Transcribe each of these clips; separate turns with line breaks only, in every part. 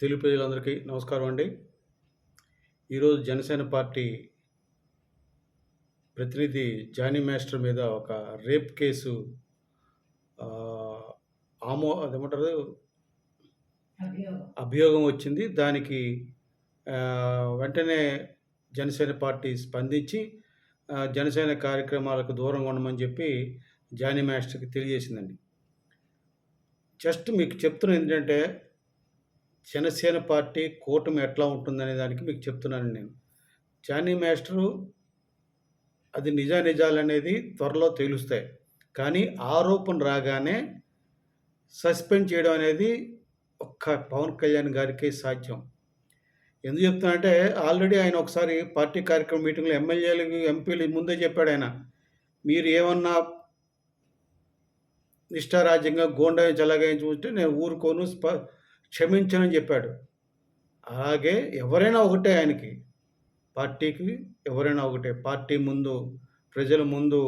తెలుగు ప్రజలందరికీ నమస్కారం అండి. ఈరోజు జనసేన పార్టీ ప్రతినిధి జానీ మాస్టర్ మీద ఒక రేప్ కేసు ఆమో అదేమంటారు?
అభియోగం.
వచ్చింది. దానికి వెంటనే జనసేన పార్టీ స్పందించి జనసేన కార్యక్రమాలకు దూరంగా ఉండమని చెప్పి జానీ మాస్టర్కి తెలియజేసిందండి. జస్ట్ మీకు చెప్తున్నది ఏంటంటే జనసేన పార్టీ కూటమి ఎట్లా ఉంటుందనే దానికి మీకు చెప్తున్నాను నేను. జానీ మాస్టరు అది నిజా నిజాలు అనేది త్వరలో తెలుస్తాయి. కానీ ఆరోపణ రాగానే సస్పెండ్ చేయడం అనేది ఒక్క పవన్ కళ్యాణ్ గారికి సాధ్యం. ఎందుకు చెప్తున్నానంటే ఆల్రెడీ ఆయన ఒకసారి పార్టీ కార్యక్రమం మీటింగ్లో ఎమ్మెల్యేలకు ఎంపీలు ముందే చెప్పాడు ఆయన. మీరు ఏమన్నా నిష్ఠారాజ్యంగా గోండా చల్లగాయించుకుంటే నేను ఊరుకోను స్ప క్షమించనని చెప్పాడు. అలాగే ఎవరైనా ఒకటే ఆయనకి పార్టీకి ఎవరైనా ఒకటే పార్టీ ముందు ప్రజల ముందు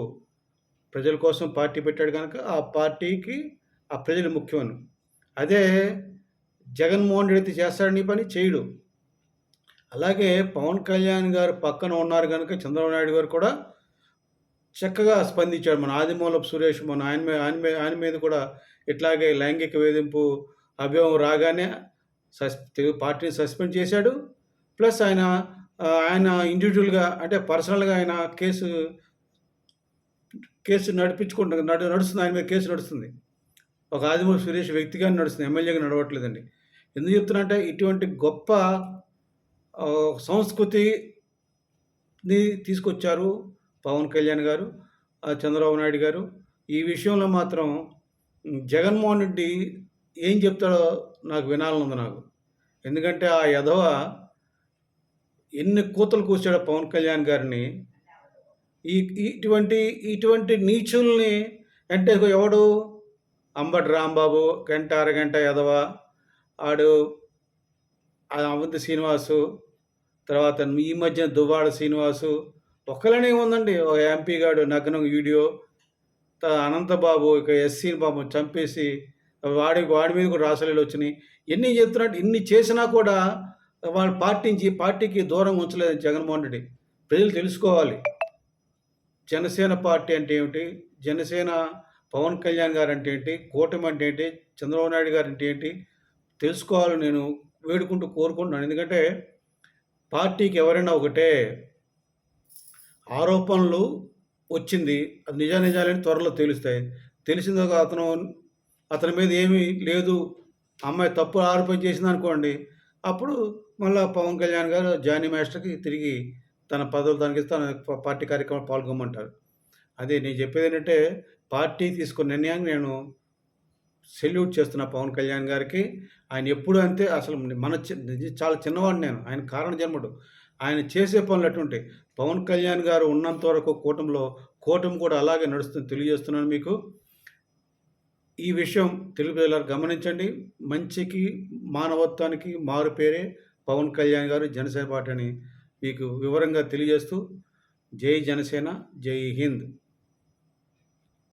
ప్రజల కోసం పార్టీ పెట్టాడు కనుక ఆ పార్టీకి ఆ ప్రజలు ముఖ్యం అదే జగన్మోహన్ రెడ్డి చేస్తాడని పని చేయడు. అలాగే పవన్ కళ్యాణ్ గారు పక్కన ఉన్నారు కనుక చంద్రబాబు నాయుడు గారు కూడా చక్కగా స్పందించాడు మన ఆదిమూలపు సురేష్ మన ఆయన మీద ఆయన ఆయన మీద కూడా ఇట్లాగే లైంగిక వేధింపు అభియోగం రాగానే సస్ తెలుగు పార్టీని సస్పెండ్ చేశాడు. ప్లస్ ఆయన ఆయన ఇండివిజువల్గా అంటే పర్సనల్గా ఆయన కేసు కేసు నడిపించుకుంటు నడు నడుస్తుంది. ఆయన మీద కేసు నడుస్తుంది. ఒక ఆదిమూరి సురేష్ వ్యక్తిగా నడుస్తుంది. ఎమ్మెల్యేగా నడవట్లేదండి. ఎందుకు చెప్తున్నానంటే ఇటువంటి గొప్ప సంస్కృతిని తీసుకొచ్చారు పవన్ కళ్యాణ్ గారు చంద్రబాబు నాయుడు గారు. ఈ విషయంలో మాత్రం జగన్మోహన్ రెడ్డి ఏం చెప్తాడో నాకు వినాలని ఉంది నాకు. ఎందుకంటే ఆ యధవ ఎన్ని కూతలు కూర్చాడో పవన్ కళ్యాణ్ గారిని ఈ ఇటువంటి ఇటువంటి నీచుల్ని అంటే ఎవడు? అంబటి రాంబాబు గంట అరగంట యదవ ఆడు అవంతి శ్రీనివాసు తర్వాత ఈ మధ్య దువ్వాడ శ్రీనివాసు ఒక్కలనే ఉందండి. ఒక ఎంపీ గాడు నగ్నం వీడియో అనంతబాబు ఇక ఎస్సీ బాబు చంపేసి వాడి వాడి మీద కూడా రాసలీలు వచ్చినాయి. ఎన్ని చెప్తున్నట్టు ఇన్ని చేసినా కూడా వాళ్ళ పార్టీ నుంచి పార్టీకి దూరం ఉంచలేదు జగన్మోహన్ రెడ్డి. ప్రజలు తెలుసుకోవాలి. జనసేన పార్టీ అంటే ఏమిటి? జనసేన పవన్ కళ్యాణ్ గారు అంటే ఏంటి? కూటమి అంటే ఏంటి? చంద్రబాబు నాయుడు గారు అంటే ఏంటి? తెలుసుకోవాలని నేను వేడుకుంటూ కోరుకుంటున్నాను. ఎందుకంటే పార్టీకి ఎవరైనా ఒకటే ఆరోపణలు వచ్చింది. అది నిజా నిజాలని త్వరలో తెలుస్తాయి. తెలిసిందో అతను అతని మీద ఏమీ లేదు. అమ్మాయి తప్పు ఆరోపణ చేసింది అనుకోండి అప్పుడు మళ్ళీ పవన్ కళ్యాణ్ గారు జానీ మాస్టర్కి తిరిగి తన పదవులు తనకి తన పార్టీ కార్యక్రమాలు పాల్గొమ్మంటారు. అదే నేను చెప్పేది ఏంటంటే పార్టీ తీసుకున్న నిర్ణయాన్ని నేను సెల్యూట్ చేస్తున్న పవన్ కళ్యాణ్ గారికి. ఆయన ఎప్పుడు అంతే అసలు మన చాలా చిన్నవాడు నేను. ఆయన కారణ జన్ముడు. ఆయన చేసే పనులు అటువంటి. పవన్ కళ్యాణ్ గారు ఉన్నంత వరకు కూటమిలో కూటమి కూడా అలాగే నడుస్తుంది. తెలియజేస్తున్నాను మీకు. ఈ విషయం తెలుగు ప్రజలారు గమనించండి. మంచికి మానవత్వానికి మారు పేరే పవన్ కళ్యాణ్ గారు జనసేన పార్టీ అని మీకు వివరంగా తెలియజేస్తూ జై జనసేన జై హింద్.